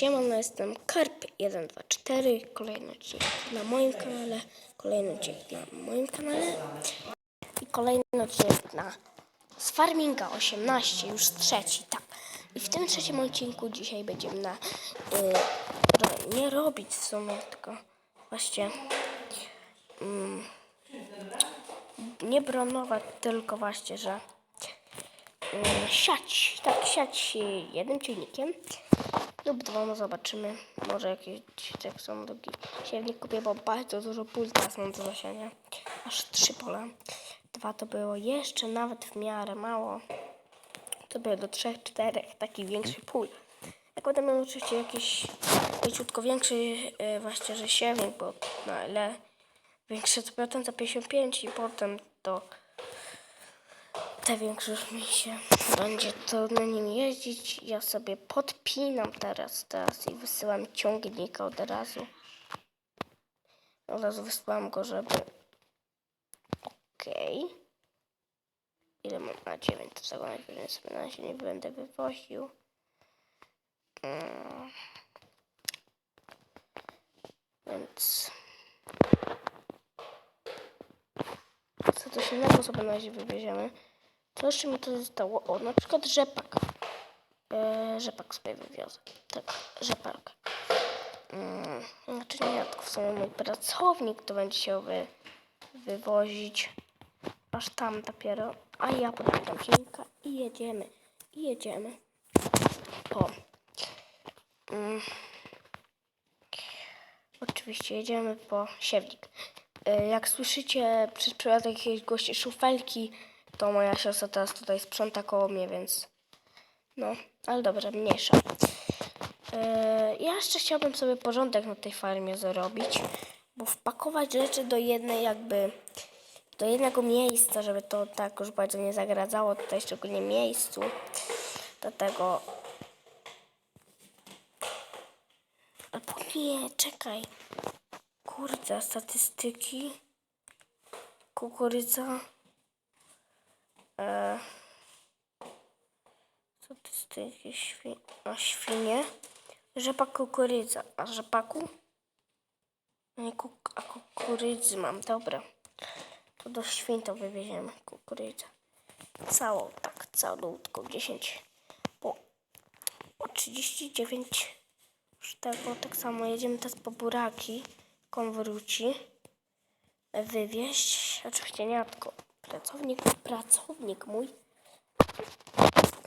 Siemano, jestem Karp124, kolejny odcinek na moim kanale, kolejny odcinek na moim kanale i kolejny odcinek na z Farminga 18, już trzeci, tak. I w tym trzecim odcinku dzisiaj będziemy na, y, nie robić w sumie, tylko właśnie mm, nie bronować, tylko właśnie, że mm, siać, tak, siać jednym ciągnikiem lub dwoma, zobaczymy. Może jakieś tak są drugi siewnik kupię, bo bardzo dużo pól teraz mam do zasiania. Aż trzy pola. Dwa to było jeszcze nawet w miarę mało. To było do trzech, czterech, taki większy pól. Jak będę miał oczywiście jakiś leciutko większy yy, właśnie, że siewnik, bo na ile większy to potem za 55 i potem to te większość mi się będzie to na nim jeździć. Ja sobie podpinam teraz, teraz i wysyłam ciągnika od razu. Od razu wysyłam go, żeby... Okej. Ile mam? A 9, to tego najpierw na razie nie będę wywoził. Mm. Więc... Co coś innego sobie na razie wywieziemy. Co jeszcze mi to zostało? O, na przykład rzepak. E, rzepak sobie wywiozę. Tak, rzepak. Mm, znaczy nie, tylko w sumie mój pracownik to będzie się wy, wywozić. Aż tam dopiero. A ja podam silnika i jedziemy. I jedziemy. O. Mm. Oczywiście jedziemy po siewnik. E, Jak słyszycie przez przypadek jakiegoś szufelki, to moja siostra teraz tutaj sprząta koło mnie, więc no, ale dobrze, mniejsza. E, Ja jeszcze chciałbym sobie porządek na tej farmie zrobić, bo wpakować rzeczy do jednej jakby, do jednego miejsca, żeby to tak już bardzo nie zagradzało tutaj szczególnie miejscu. Dlatego... Albo nie, czekaj. Kurde, statystyki. Kukurydza. E, statystyki świ a świnie. Rzepak kukurydza. A rzepaku? Nie, kuk a kukurydzy mam, dobra. To do świn to wywieziemy kukurydzę. Całą, tak, całutką, 10. Po, o 39 już tego, tak samo jedziemy teraz po buraki. On wróci. Wywieźć. Oczywiście nie, tylko pracownik, pracownik mój.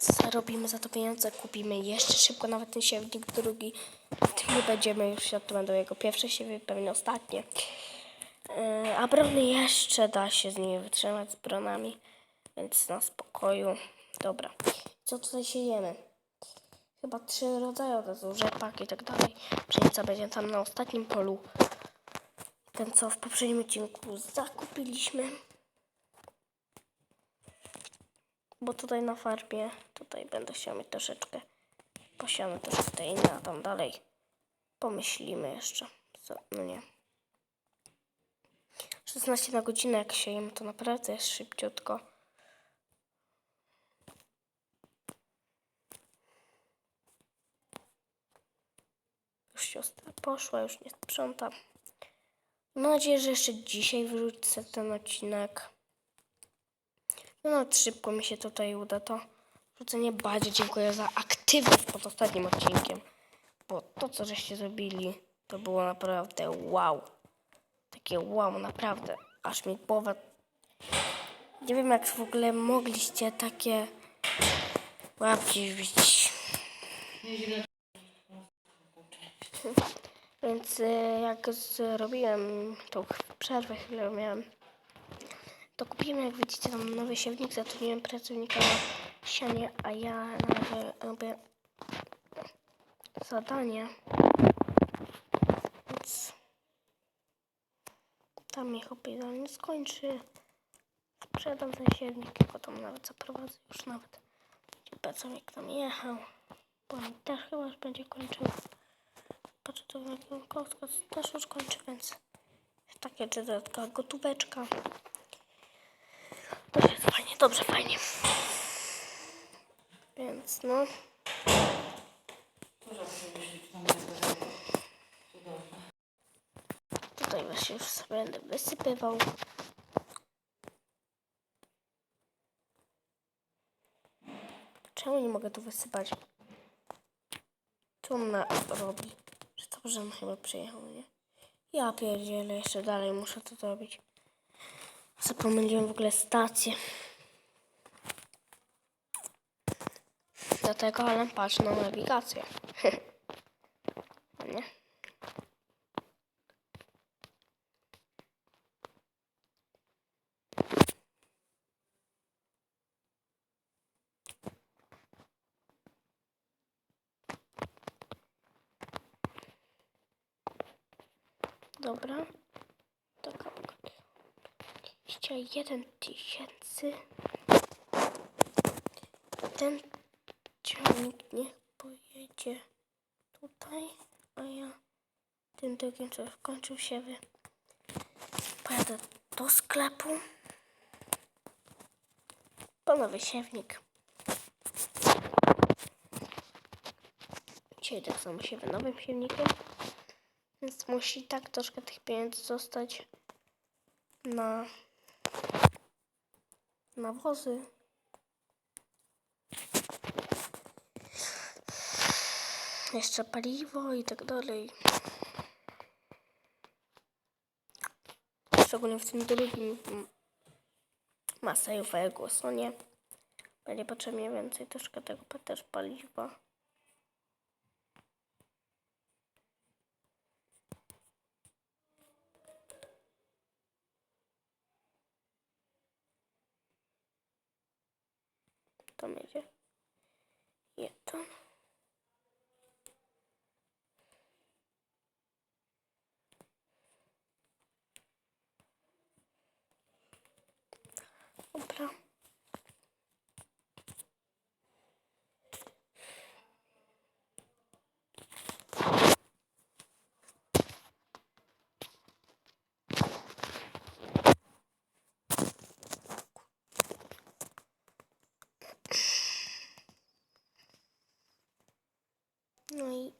Zarobimy za to pieniądze, kupimy jeszcze szybko nawet ten siewnik drugi. Tym nie będziemy już się to będą jego pierwsze siewy, pewnie ostatnie. Yy, A brony jeszcze da się z nimi wytrzymać z bronami, więc na spokoju. Dobra, co tutaj siejemy? Chyba trzy rodzaje, to są rzepak i tak dalej. Pszenica będzie tam na ostatnim polu. Ten, co w poprzednim odcinku zakupiliśmy. Bo tutaj na farmie, tutaj będę chciał mieć troszeczkę też tutaj inne, a tam dalej pomyślimy jeszcze. Co? No nie. 16 na godzinę jak siejemy, to naprawdę jest szybciutko. Już siostra poszła, już nie sprząta. Mam nadzieję, że jeszcze dzisiaj wrócę ten odcinek. No nawet szybko mi się tutaj uda to. Wrócenie bardzo dziękuję za aktywność pod ostatnim odcinkiem. Bo to, co żeście zrobili, to było naprawdę wow. Takie wow, naprawdę. Aż mi głowa... Nie wiem, jak w ogóle mogliście takie łapki wbić. Więc y, jak zrobiłem tą przerwę, chwilę miałem, to kupiłem, jak widzicie, tam nowy siewnik, zatrudniłem pracownika na sianie, a ja na razie robię zadanie. Więc tam mnie chyba idealnie skończy. Sprzedam ten siewnik i potem nawet zaprowadzę już nawet. Pracownik tam jechał. Bo on też chyba już będzie kończył. Patrzę, to kostka też już kończy, więc takie dodatkowa gotóweczka dobrze, fajnie. Więc no. Tutaj właśnie już sobie będę wysypywał. Czemu nie mogę tu wysypać? Co ona robi? Że to Brzem chyba przyjechał, nie? Ja pierdzielę, jeszcze dalej muszę to zrobić. Zapomniałem w ogóle stację. Dlatego ale patrz na nawigację. nie? Dobra. Taka 21 tysięcy. Ten ciągnik niech pojedzie tutaj, a ja tym drugim, co skończył się wy. Pojadę do sklepu. Po nowy siewnik. Dzisiaj tak samo siewę nowym siewnikiem. Więc musi tak troszkę tych pieniędzy zostać na nawozy. Jeszcze paliwo i tak dalej. Szczególnie w tym drugim mm, masejowego głosonie. Będzie potrzebnie więcej troszkę tego też paliwa. To będzie jeden. Dobra. No i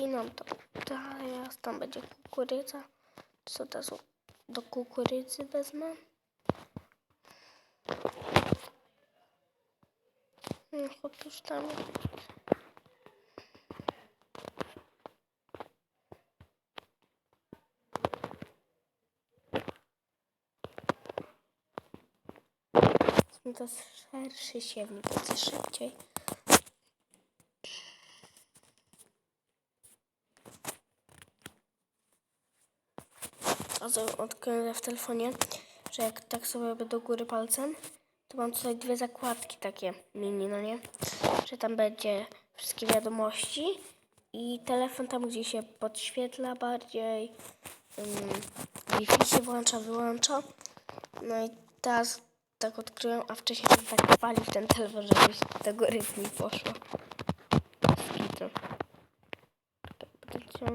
podpinam to. Teraz tam będzie kukurydza. Co teraz do kukurydzy wezmę? No, tam. To szerszy siewnik, będzie szybciej. Odkryłem w telefonie, że jak tak sobie robię do góry palcem, to mam tutaj dwie zakładki takie mini, no nie? Że tam będzie wszystkie wiadomości i telefon tam, gdzie się podświetla bardziej, um, Wi-Fi się włącza, wyłącza. No i teraz tak odkryłem, a wcześniej to tak palił ten telefon, żebyś do góry mi poszło. Co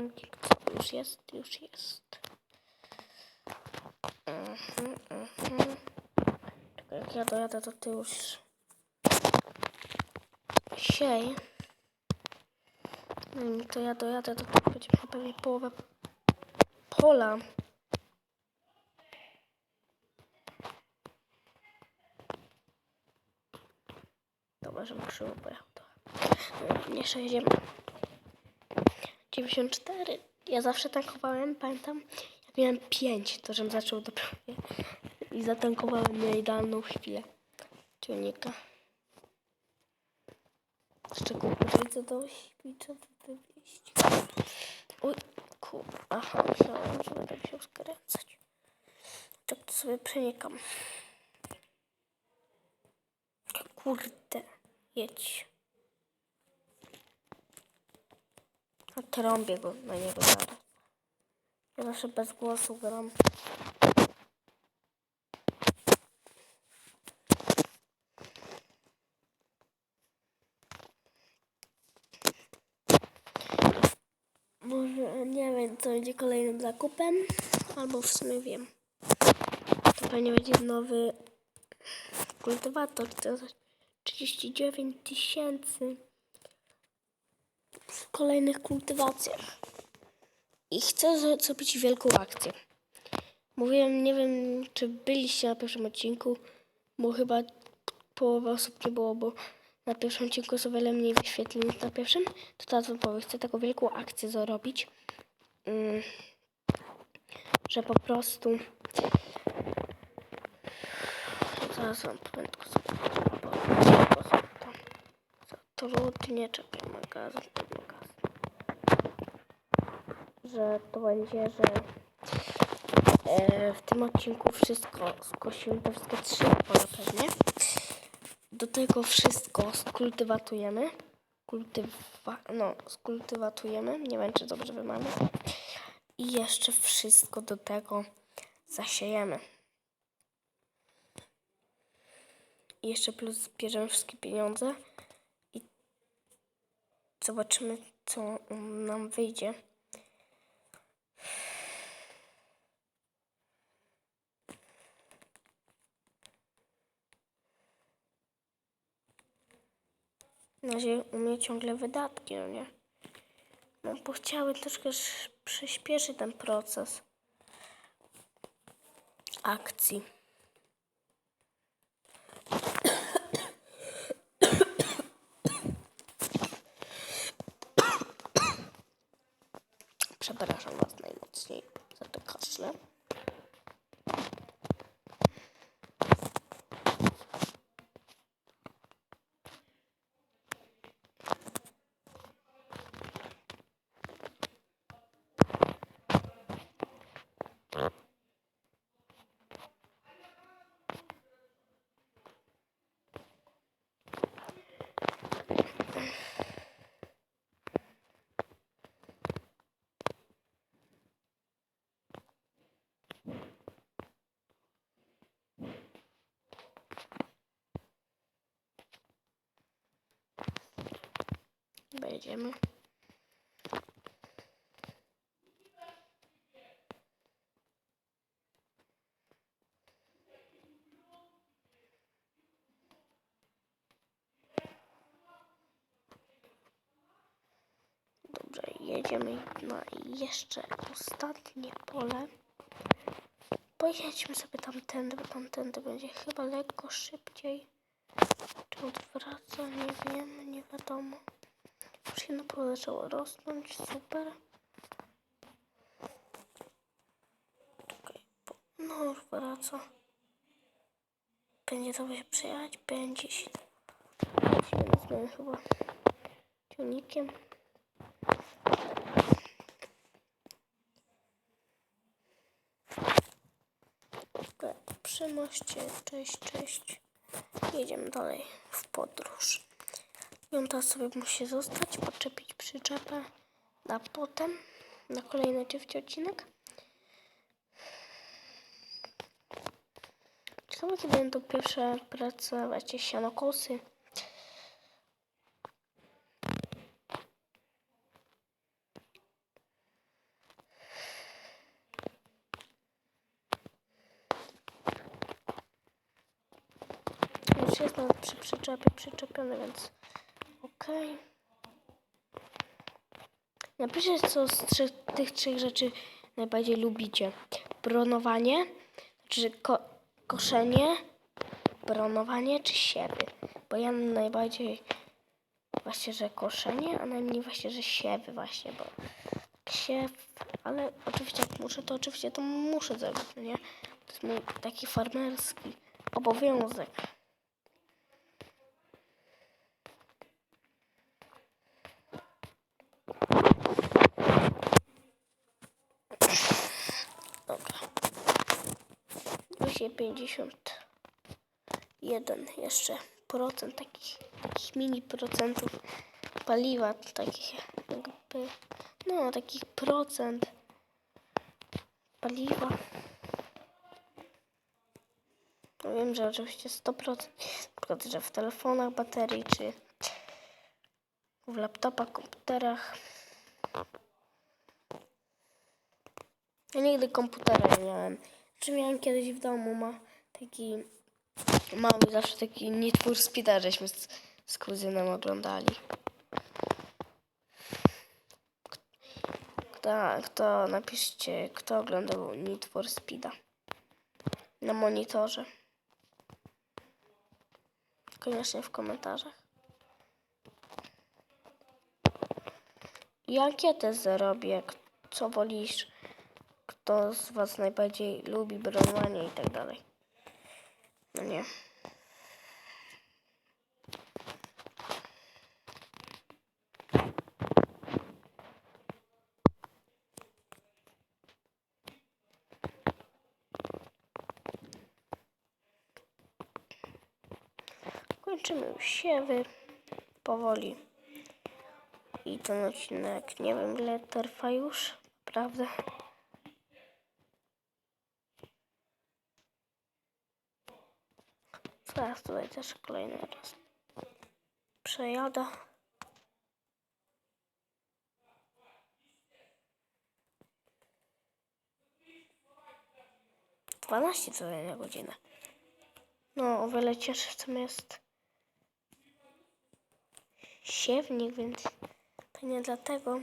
już jest, już jest. Czekaj, jak ja dojadę, to ty już siej. To ja dojadę, to ty będzie pewnie połowę pola. Dobra, że krzywo pojechał to. Nie 60. 94. Ja zawsze tankowałem, pamiętam, miałem 5, to żem zaczął dopiero i zatankowałem na idealną chwilę ciągnika. Jeszcze kukurydzę do do wywieźć. Uj, kur... Aha, myślałem, że będę musiał skręcać. Tak to sobie przenikam. Kurde, jedź. Trąbię go na niego zaraz. Ja zawsze bez głosu gram. Może nie wiem, co będzie kolejnym zakupem, albo w sumie wiem. To pewnie będzie nowy kultywator. To jest 39 tysięcy w kolejnych kultywacjach. I chcę zro- zrobić wielką akcję. Mówiłem, nie wiem, czy byliście na pierwszym odcinku, bo chyba połowa osób nie było, bo na pierwszym odcinku o wiele mniej wyświetleń niż na pierwszym. To teraz wam powiem, chcę taką wielką akcję zrobić, mm, że po prostu... Zaraz wam tylko sobie zatrudnię, czekaj, magazyn. Że to będzie, że e, w tym odcinku wszystko skosimy, te wszystkie trzy pola pewnie. Do tego wszystko skultywatujemy. Kultywa, no, skultywatujemy. Nie wiem, czy dobrze wymawiam. I jeszcze wszystko do tego zasiejemy. I jeszcze plus bierzemy wszystkie pieniądze i zobaczymy, co nam wyjdzie. Na razie u mnie ciągle wydatki, no nie? No bo chciały troszkę sz- przyspieszyć ten proces akcji. Przepraszam Was najmocniej za to kaszle. Będziemy. Dobrze, jedziemy na jeszcze ostatnie pole. Pojedźmy sobie tamtędy, bo tamtędy będzie chyba lekko szybciej. Czy odwraca? Nie wiem, nie wiadomo. Pole zaczęło rosnąć, super. No już wraca. Będzie to się przejechać? Będzie się. Zmianę chyba ciągnikiem. Okej, Przy moście, cześć, cześć. Jedziemy dalej w podróż. Ją teraz sobie musi zostać, podczepić przyczepę na potem, na kolejny trzeci odcinek. Ciekawe, kiedy będą pierwsze prace, właśnie sianokosy. Już jest nawet przy przyczepie przyczepiony, więc okej. Napiszcie, co z trzech, tych trzech rzeczy najbardziej lubicie. Bronowanie, czy ko koszenie, bronowanie, czy siewy. Bo ja najbardziej właśnie, że koszenie, a najmniej właśnie, że siewy właśnie, bo siew, ale oczywiście jak muszę, to oczywiście to muszę zrobić, no nie? To jest mój taki farmerski obowiązek. Dobra. 251 jeszcze procent takich, takich mini procentów paliwa, takich jakby, no takich procent paliwa. No wiem, że oczywiście 100%, na że w telefonach baterii, czy w laptopach, komputerach. Ja nigdy komputera nie miałem. Czy miałem kiedyś w domu, ma taki mały, zawsze taki Need for żeśmy z, z kuzynem oglądali. Kto, kto, napiszcie, kto oglądał Need for Speeda. na monitorze. Koniecznie w komentarzach. I ankietę zrobię, co wolisz, kto z was najbardziej lubi bronowanie i tak dalej. No nie. Kończymy już siewy powoli. I ten odcinek nie wiem ile trwa już, prawda? Teraz tutaj też kolejny raz przejadę. Dwanaście co na godzinę. No, o wiele cięższym jest siewnik, więc pewnie dlatego.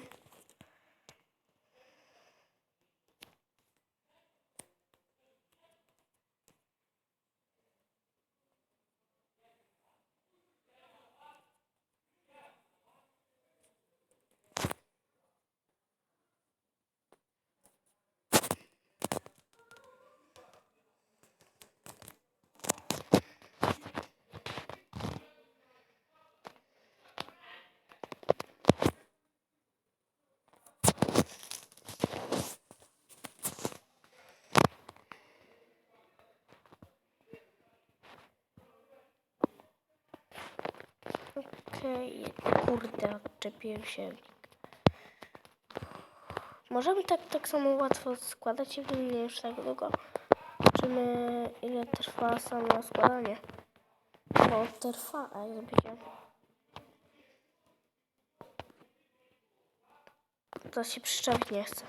Okej, kurde, odczepiłem się. Możemy tak, tak samo łatwo składać i nie już tak długo. Zobaczymy ile trwa samo składanie. Bo trwa, a jak zobaczycie. To się przyczepić nie chce.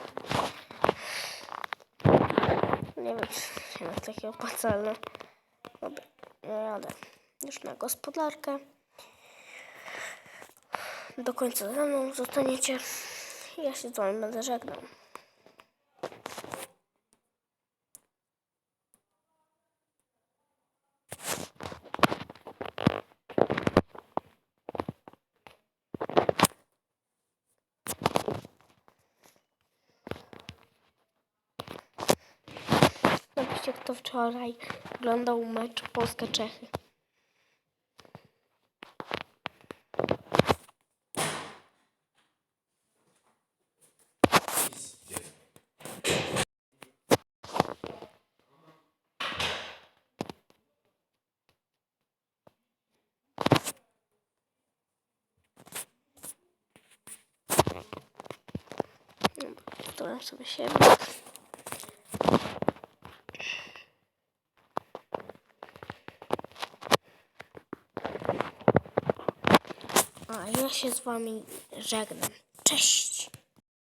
Nie wiem, czy jest takie opłacalne. Dobra, ja jadę już na gospodarkę. Do końca ze mną zostaniecie. Ja się z wami będę żegnał. Napiszcie, kto wczoraj oglądał mecz Polska-Czechy. Sobie siebie. A ja się z wami żegnam. Cześć!